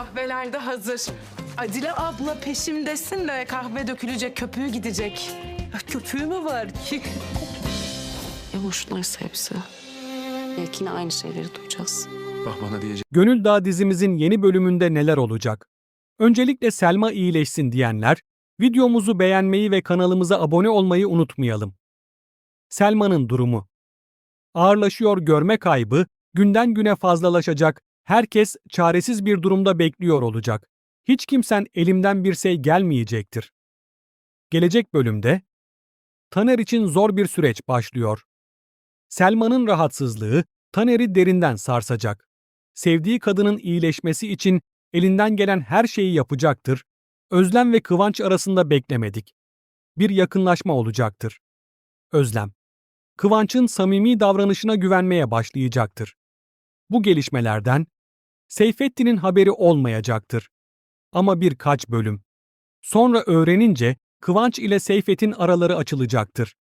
Kahveler de hazır. Adile abla peşimdesin de kahve dökülecek, köpüğü gidecek. Ya köpüğü mü var ki? Ya boşunaysa hepsi. Belki yine aynı şeyleri duyacağız. Bak bana diyecek Gönül Dağı dizimizin yeni bölümünde neler olacak? Öncelikle Selma iyileşsin diyenler, videomuzu beğenmeyi ve kanalımıza abone olmayı unutmayalım. Selma'nın durumu Ağırlaşıyor görme kaybı, günden güne fazlalaşacak, herkes çaresiz bir durumda bekliyor olacak. Hiç kimsen elimden bir şey gelmeyecektir. Gelecek bölümde, Taner için zor bir süreç başlıyor. Selma'nın rahatsızlığı, Taner'i derinden sarsacak sevdiği kadının iyileşmesi için elinden gelen her şeyi yapacaktır. Özlem ve Kıvanç arasında beklemedik. Bir yakınlaşma olacaktır. Özlem. Kıvanç'ın samimi davranışına güvenmeye başlayacaktır. Bu gelişmelerden Seyfettin'in haberi olmayacaktır. Ama birkaç bölüm. Sonra öğrenince Kıvanç ile Seyfet'in araları açılacaktır.